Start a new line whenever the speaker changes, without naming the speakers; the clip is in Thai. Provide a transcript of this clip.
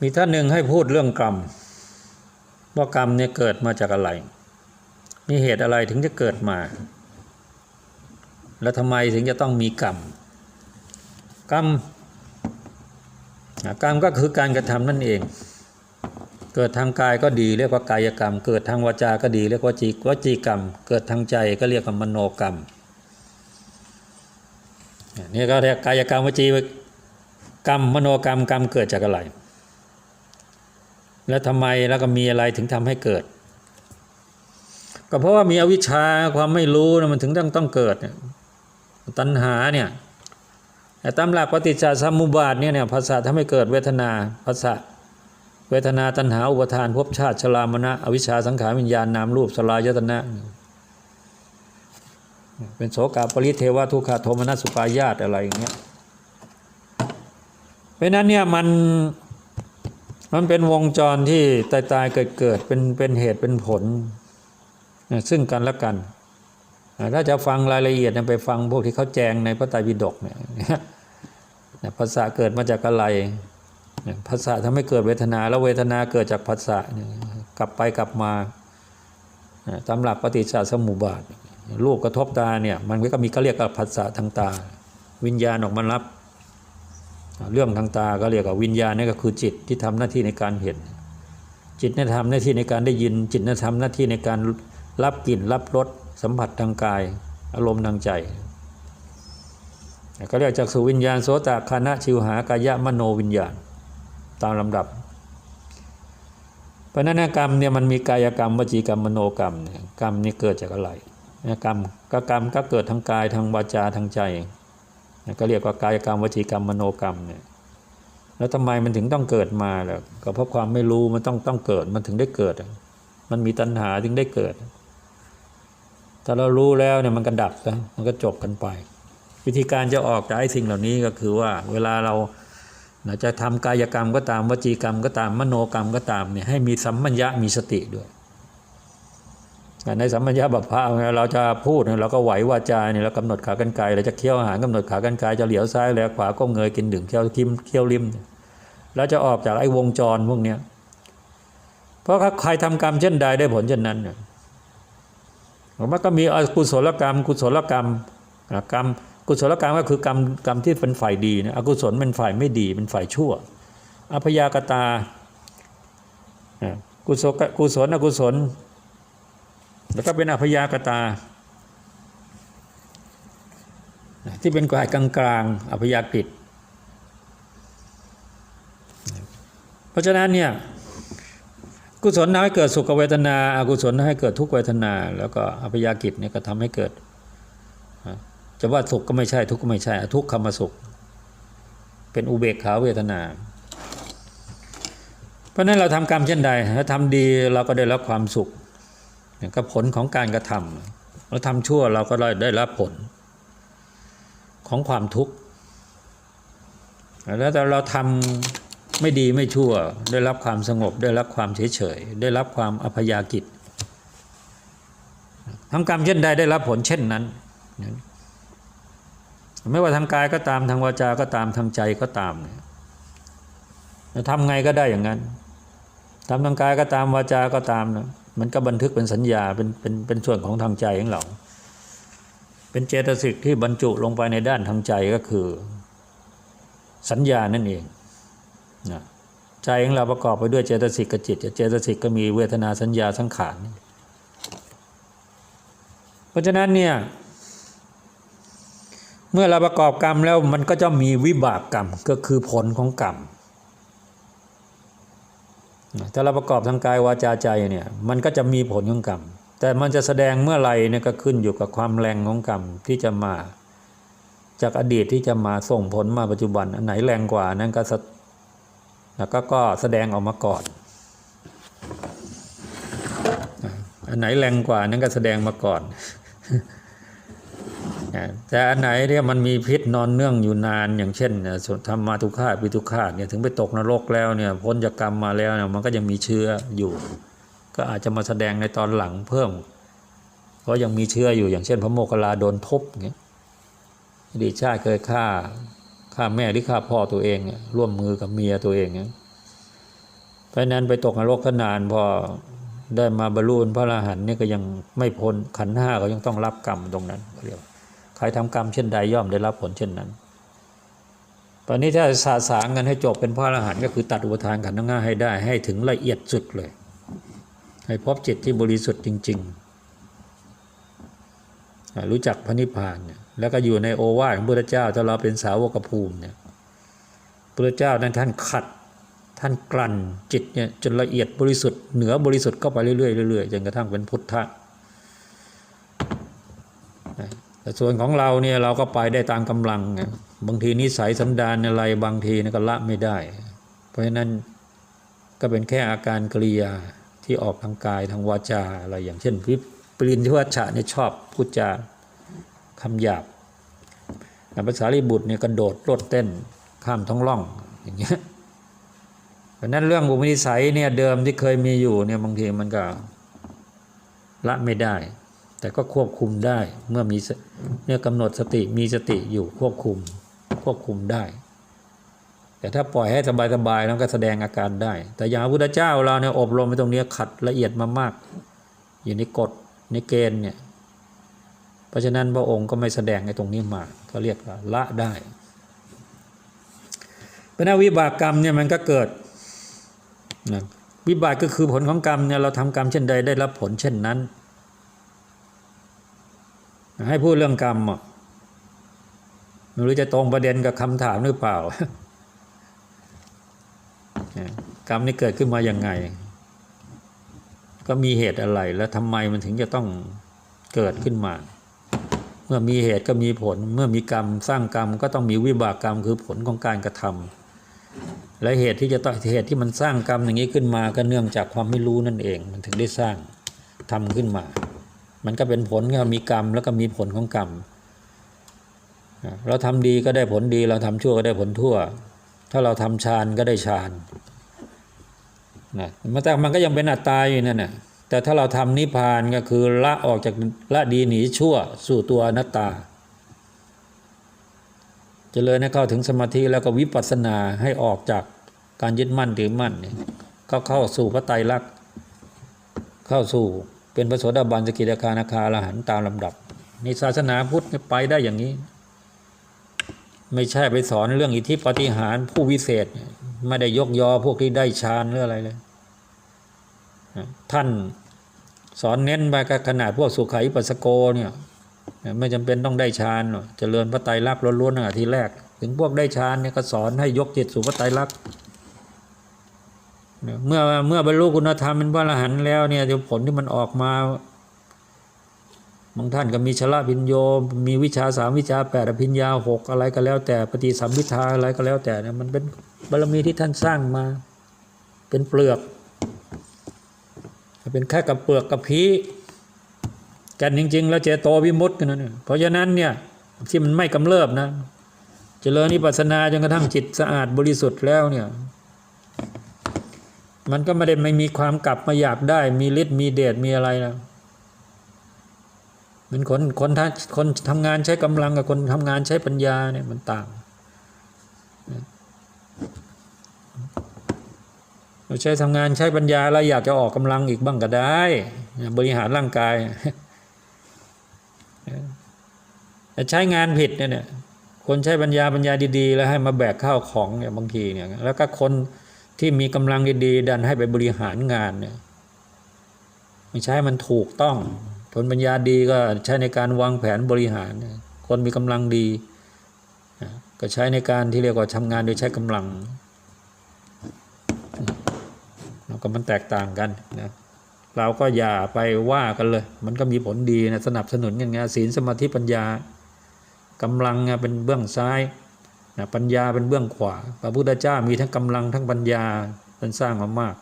มีท่านหนึ่งให้พูดเรื่องกรรม ว่ากรรมเนี่ยเกิดมาจากอะไร มีเหตุอะไรถึงจะเกิดมา แล้วทำไมถึงจะต้องมีกรรม กรรมกรรมก็คือการกระทำนั่นเอง เกิดทางกายก็ดีเรียกว่ากายกรรม เกิดทางวาจาก็ดีเรียกว่าจีวจีกรรม เกิดทางใจก็เรียกว่ามโนกรรมนี่ก็เรียกกายกรรมวจีกรรมมโนกรรมกรรมเกิดจากอะไร แล้วทำไมแล้วก็มีอะไรถึงทำให้เกิด ก็เพราะว่ามีอวิชชาความไม่รู้นะมันถึงต้องต้องเกิดตัณหาเนี่ยแต่ตามหลักปฏิจจสมุปบาทเนี่ยเนี่ยภาษาทำให้เกิดเวทนาภาษาเวทนาตัณหาอุปทานภพชาติชรามณะอวิชชาสังขารวิญญาณนามรูปสลายตนะเป็นโสกาปริเทวะทุกขโทมนัสสุปายาตอะไรอย่างเงี้ยเพราะนั้นเนี่ยมัน มันเป็นวงจรที่ตายตายเกิดเกิดเป็นเป็นเหตุเป็นผล ซึ่งกันและกัน ถ้าจะฟังรายละเอียดเนี่ยไปฟังพวกที่เขาแจงในพระไตรปิฎกเนี่ยภาษาเกิดมาจากอะไรภาษาทำให้เกิดเวทนา แล้วเวทนาเกิดจากภาษากลับไปกลับมาอ่าตามหลักปฏิจจสมุปบาทรูปกระทบตาเนี่ยมันก็มีก็เรียกว่าภาษาทางตา วิญญาณออกมารับ เรื่องทางตาก็เรียกว่าวิญญาณนี่ก็คือจิตที่ทำหน้าที่ในการเห็น จิตนี่ยทำหน้าที่ในการได้ยิน จิตนี่ยทำหน้าที่ในการรับกลิ่นรับรสสัมผัสทางกาย อารมณ์ทางใจก็เรียกจากสุวิญญาณโสตคานะชิวหากายะมโนวิญญาณ ตามลำดับเพราะนั้นกรรมเนี่ยมันมีกายกรรมวจีกรรมมโนกรรมเนี่ยกรรมนี่เกิดจากอะไรกรรมก็กรรมก็เกิดทางกายทางวาจาทางใจ ก็เรียกว่ากายกรรมวจีกรรมมโนกรรมเนี่ยแล้วทำไมมันถึงต้องเกิดมาล่ะก็เพราะความไม่รู้มันต้องต้องเกิดมันถึงได้เกิด มันมีตัณหาถึงได้เกิด ถ้าเรารู้แล้วเนี่ยมันก็ดับซะมันก็จบกันไป วิธีการจะออกจากไอ้สิ่งเหล่านี้ก็คือว่า เวลาเราจะทำกายกรรมก็ตามวจีกรรมก็ตามมโนกรรมก็ตามเนี่ยให้มีสัมมัญญะมีสติด้วย ในสัมมัญญาบัพพะเราจะพูดเราก็ไหววาจาเนี่ยเรากำหนดขากรรไกรเราจะเคี้ยวอาหารกำหนดขากรรไกรจะเหลียวซ้ายแลขวาก้มเงยกินดื่มเคี้ยวทิมเคี้ยวริมแล้วจะออกจากไอ้วงจรพวกเนี้ยเพราะใครทำกรรมเช่นใดได้ผลเช่นนั้นเนี่ยมันก็มีอกุศลกรรม กุศลกรรมกรรมกุศลกรรมก็คือกรรมกรรมที่เป็นฝ่ายดีนะอกุศลเป็นฝ่ายไม่ดีเป็นฝ่ายชั่วอพยากตากุศลกุศลอกุศล แล้วก็เป็นอพยากตา ที่เป็นกายกลางกลางอพยากฤิเพราะฉะนั้นเนี่ยกุศลทำให้เกิดสุขเวทนาอากุศลทำให้เกิดทุกเวทนา แล้วก็อพยากฤิเนี่ยก็ทำให้เกิดจะว่าสุขก็ไม่ใช่ทุกข์ก็ไม่ใช่ทุกขมสุข เป็นอุเบกขาเวทนา เพราะนั้นเราทำกรรมเช่นใดถ้าทำดีเราก็ได้รับความสุข ก็ผลของการกระทำเราทำชั่วเราก็ได้รับผลของความทุกข์แล้วแต่เราทำไม่ดีไม่ชั่ว ได้รับความสงบ ได้รับความเฉยเฉยได้รับความอภยากิจทำกรรมเช่นใดได้รับผลเช่นนั้น ไม่ว่าทางกายก็ตามทางวาจาก็ตามทางใจก็ตามเนี่ยทำไงก็ได้อย่างนั้นทำทางกายก็ตามวาจาก็ตามนะ มันก็บันทึกเป็นสัญญาเป็นเป็นเป็นส่วนของทางใจของเรา เป็นเจตสิกที่บรรจุลงไปในด้านทางใจก็คือ สัญญานั่นเองนะใจของเราประกอบไปด้วยเจตสิกกับจิต เจตสิกก็มีเวทนาสัญญาสังขาร เพราะฉะนั้นเนี่ยเมื่อเราประกอบกรรมแล้วมันก็จะมีวิบากกรรมก็คือผลของกรรม ถ้าเราประกอบทางกายวาจาใจเนี่ยมันก็จะมีผลของกรรม แต่มันจะแสดงเมื่อไหร่เนี่ยก็ขึ้นอยู่กับความแรงของกรรมที่จะมา จากอดีตที่จะมาส่งผลมาปัจจุบันอันไหนแรงกว่านั้นก็แล้วก็ก็แสดงออกมาก่อนอันไหนแรงกว่านั้นก็แสดงมาก่อน แต่อันไหนเนี่ยมันมีพิษนอนเนื่องอยู่นานอย่างเช่นธรรมาทุฆาปิทุฆาเนี่ยถึงไปตกนรกแล้วเนี่ยพ้นจากกรรมมาแล้วเนี่ยมันก็ยังมีเชื้ออยู่ ก็อาจจะมาแสดงในตอนหลังเพิ่ม เพราะยังมีเชื้ออยู่อย่างเช่น พระโมคคัลลาโดนทุบเงี้ยอดีตชาติเคยฆ่าฆ่าแม่หรือฆ่าพ่อตัวเองร่วมมือกับเมียตัวเองเงี้ยเพราะนั้นไปตกนรกขนานพอได้มาบรรลุนพระอรหันต์นี่ก็ยังไม่พ้นขันห้าก็ยังต้องรับกรรมตรงนั้นเขาเรียกว่า ใครทำกรรมเช่นใดย่อมได้รับผลเช่นนั้น ตอนนี้ถ้าสาสางกันให้จบเป็นพระอรหันต์ก็คือตัดอุปทานขันธ์ทั้งห้าให้ได้ให้ถึงละเอียดสุดเลย ให้พบจิตที่บริสุทธิ์จริง ๆ รู้จักพระนิพพานเนี่ยแล้วก็อยู่ในโอวาทของพระเจ้าถ้าเราเป็นสาวกภูมิเนี่ยพระเจ้านั้นท่านขัดท่านกลั่นจิตเนี่ยจนละเอียดบริสุทธิ์เหนือบริสุทธิ์เข้าไปเรื่อยๆเรื่อยๆจนกระทั่งเป็นพุทธะ แต่ส่วนของเราเนี่ยเราก็ไปได้ตามกำลังไงบางทีนิสัยสันดานอะไรบางทีเนี่ยก็ละไม่ได้ เพราะฉะนั้นก็เป็นแค่อาการกริยาที่ออกทางกายทางวาจาอะไรอย่างเช่นพิปรินทิวัชชะเนี่ยชอบพูดจาคำหยาบแต่ภาษาลิบุตรเนี่ยกระโดดโลดเต้นข้ามท้องร่องอย่างเงี้ยเพราะฉะนั้นเรื่องอุปนิสัยเนี่ยเดิมที่เคยมีอยู่เนี่ยบางทีมันก็ละไม่ได้ แต่ก็ควบคุมได้เมื่อมีเนี่ยกำหนดสติมีสติอยู่ควบคุมควบคุมได้ แต่ถ้าปล่อยให้สบายๆแล้วก็แสดงอาการได้ แต่อย่างพระพุทธเจ้าเราเนี่ยอบรมไปตรงเนี้ยขัดละเอียดมามาก อยู่ในกฎในเกณฑ์เนี่ยเพราะฉะนั้นพระองค์ก็ไม่แสดงในตรงนี้มาก็เรียกว่าละได้เพราะนั้นวิบากกรรมเนี่ยมันก็เกิดนะวิบากก็คือผลของกรรมเนี่ยเราทำกรรมเช่นใดได้รับผลเช่นนั้น ให้พูดเรื่องกรรมไม่รู้จะตรงประเด็นกับคำถามหรือเปล่า กรรมนี่เกิดขึ้นมาอย่างไง ก็มีเหตุอะไรแล้วทำไมมันถึงจะต้องเกิดขึ้นมา เมื่อมีเหตุก็มีผล เมื่อมีกรรมสร้างกรรมก็ต้องมีวิบากกรรมคือผลของการกระทำและเหตุที่จะต้อเหตุที่มันสร้างกรรมอย่างนี้ขึ้นมา ก็เนื่องจากความไม่รู้นั่นเอง มันถึงได้สร้างทำขึ้นมา มันก็เป็นผลก็มีกรรมแล้วก็มีผลของกรรม เราทำดีก็ได้ผลดี เราทำชั่วก็ได้ผลทั่ว ถ้าเราทำฌานก็ได้ฌานนะมันแต่มันก็ยังเป็นอัตตาอยู่นั่นน่ะแต่ถ้าเราทำนิพพานก็คือละออกจากละดีหนีชั่วสู่ตัวอนัตตาเจริญให้เข้าถึงสมาธิแล้วก็วิปัสสนาให้ออกจากการยึดมั่นถือมั่นเนี่ยก็เข้าสู่พระไตรลักษณ์เข้าสู่ เป็นพระโสดาบันสกิทาคานาคาอรหันตามลำดับ ในศาสนาพุทธไปได้อย่างนี้ ไม่ใช่ไปสอนเรื่องอิทธิปฏิหารผู้วิเศษ ไม่ได้ยกยอพวกที่ได้ฌานหรืออะไรเลย ท่านสอนเน้นไปกับขนาดพวกสุขัยปัสโกเนี่ยไม่จำเป็นต้องได้ฌานหรอกเจริญพระไตรลักษณ์ล้วนๆตั้งแต่ทีแรก ถึงพวกได้ฌานเนี่ยก็สอนให้ยกจิตสู่พระไตรลักษณ์ เมื่อเมื่อบรรลุคุณธรรมเป็นพระอรหันต์แล้วเนี่ยเดี๋ยวผลที่มันออกมาบางท่านก็มีชละพิญโยมีวิชาสามวิชาแปดอภิญญาหกอะไรก็แล้วแต่ปฏิสัมพิทาอะไรก็แล้วแต่เนี่ยมันเป็นบารมีที่ท่านสร้างมา เป็นเปลือก เป็นแค่กับเปลือกกับพีกันจริง ๆ แล้วเจโตวิมุตต์กันนะเนี่ยเพราะฉะนั้นเนี่ยที่มันไม่กำเริบนะ เจริญนิพพานาจนกระทั่งจิตสะอาดบริสุทธิ์แล้วเนี่ย มันก็ไม่ได้ไม่มีความกลับมาอยากได้ มีฤทธิ์มีเดชมีอะไรนะมันคนคนทคนทำงานใช้กำลังกับคนทำงานใช้ปัญญาเนี่ยมันต่างเราใช้ทำงานใช้ปัญญาแล้วอยากจะออกกำลังอีกบ้างก็ได้ บริหารร่างกายแต่ใช้งานผิดเนี่ยคนใช้ปัญญาปัญญาดีๆ แล้วให้มาแบกข้าวของเนี่ยบางทีเนี่ยแล้วก็คน ที่มีกำลังดีๆดันให้ไปบริหารงานเนี่ยไม่ใช่มันถูกต้องคนปัญญาดีก็ใช้ในการวางแผนบริหาร คนมีกำลังดี ก็ใช้ในการที่เรียกว่าทำงานโดยใช้กำลังแล้วก็มันแตกต่างกันนะเราก็อย่าไปว่ากันเลย มันก็มีผลดีนะสนับสนุนกันไงศีลสมาธิปัญญากำลังเป็นเบื้องซ้าย นะปัญญาเป็นเบื้องขวา พระพุทธเจ้ามีทั้งกำลังทั้งปัญญาท่านสร้างมามาก